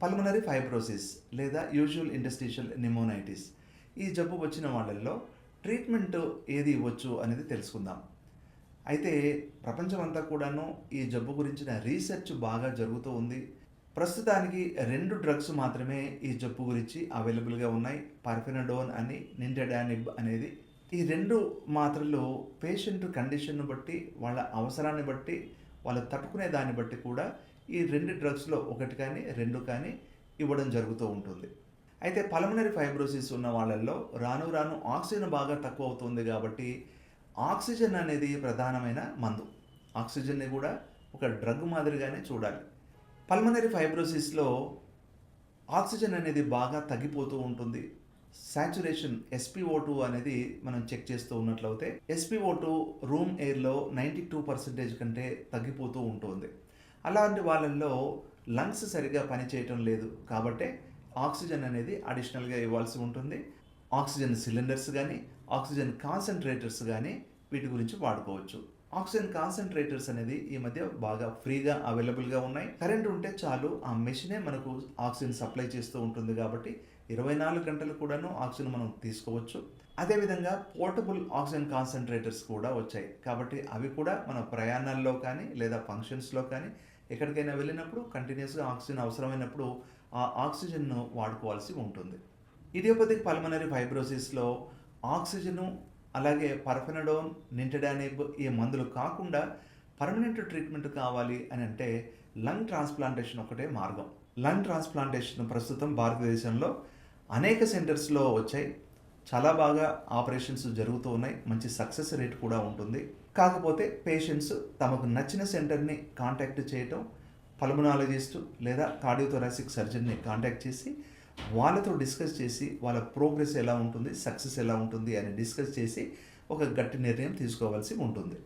Pulmonary fibrosis లేదా usual ఇండస్ట్రీషియల్ pneumonitis ఈ జబ్బు వచ్చిన వాళ్ళల్లో ట్రీట్మెంట్ ఏది ఇవ్వచ్చు అనేది తెలుసుకుందాం. అయితే ప్రపంచమంతా కూడాను ఈ జబ్బు గురించిన రీసెర్చ్ బాగా జరుగుతూ ఉంది. ప్రస్తుతానికి రెండు డ్రగ్స్ మాత్రమే ఈ జబ్బు గురించి అవైలబుల్గా ఉన్నాయి. పర్ఫెనడోన్ అని నింటెడానిబ్ అనేది. ఈ రెండు మాత్రలు పేషెంట్ కండిషన్ను బట్టి వాళ్ళ అవసరాన్ని బట్టి వాళ్ళు తట్టుకునే దాన్ని బట్టి కూడా ఈ రెండు డ్రగ్స్లో ఒకటి కానీ రెండు కానీ ఇవ్వడం జరుగుతూ ఉంటుంది. అయితే పల్మనరీ ఫైబ్రోసిస్ ఉన్న వాళ్ళల్లో రాను రాను ఆక్సిజన్ బాగా తక్కువ అవుతుంది కాబట్టి ఆక్సిజన్ అనేది ప్రధానమైన మందు. ఆక్సిజన్ని కూడా ఒక డ్రగ్ మాదిరిగానే చూడాలి. పల్మనరీ ఫైబ్రోసిస్లో ఆక్సిజన్ అనేది బాగా తగ్గిపోతూ ఉంటుంది. సాచురేషన్ ఎస్పీఓ టూ అనేది మనం చెక్ చేస్తూ ఉన్నట్లయితే ఎస్పీఓ టూ రూమ్ ఎయిర్లో నైంటీ టూ పర్సెంటేజ్ కంటే తగ్గిపోతూ ఉంటుంది. అలాంటి వాళ్ళల్లో లంగ్స్ సరిగా పనిచేయటం లేదు. కాబట్టే ఆక్సిజన్ అనేది అడిషనల్గా ఇవ్వాల్సి ఉంటుంది. ఆక్సిజన్ సిలిండర్స్ కానీ ఆక్సిజన్ కాన్సన్ట్రేటర్స్ కానీ వీటి గురించి వాడుకోవచ్చు. ఆక్సిజన్ కాన్సన్ట్రేటర్స్ అనేది ఈ మధ్య బాగా ఫ్రీగా అవైలబుల్గా ఉన్నాయి. కరెంట్ ఉంటే చాలు ఆ మెషినే మనకు ఆక్సిజన్ సప్లై చేస్తూ ఉంటుంది కాబట్టి ఇరవై నాలుగు గంటలు కూడాను ఆక్సిజన్ మనం తీసుకోవచ్చు. అదేవిధంగా పోర్టబుల్ ఆక్సిజన్ కాన్సన్ట్రేటర్స్ కూడా వచ్చాయి. కాబట్టి అవి కూడా మన ప్రయాణాల్లో కానీ లేదా ఫంక్షన్స్లో కానీ ఎక్కడికైనా వెళ్ళినప్పుడు కంటిన్యూస్గా ఆక్సిజన్ అవసరమైనప్పుడు ఆ ఆక్సిజన్ను వాడుకోవాల్సి ఉంటుంది. ఇడియోపతిక్ పల్మనరీ ఫైబ్రోసిస్లో ఆక్సిజను అలాగే పర్ఫెనడోన్ నింటడానిబ్ ఈ మందులు కాకుండా పర్మనెంట్ ట్రీట్మెంట్ కావాలి అని అంటే లంగ్ ట్రాన్స్ప్లాంటేషన్ ఒకటే మార్గం. లంగ్ ట్రాన్స్ప్లాంటేషన్ ప్రస్తుతం భారతదేశంలో అనేక సెంటర్స్లో వచ్చాయి. చాలా బాగా ఆపరేషన్స్ జరుగుతూ ఉన్నాయి. మంచి సక్సెస్ రేట్ కూడా ఉంటుంది. కాకపోతే పేషెంట్స్ తమకు నచ్చిన సెంటర్ని కాంటాక్ట్ చేయటం పల్మనాలజిస్టు లేదా కార్డియోథొరాసిక్ సర్జన్ని కాంటాక్ట్ చేసి వాళ్ళతో డిస్కస్ చేసి వాళ్ళ ప్రోగ్రెస్ ఎలా ఉంటుంది సక్సెస్ ఎలా ఉంటుంది అని డిస్కస్ చేసి ఒక గట్టి నిర్ణయం తీసుకోవాల్సి ఉంటుంది.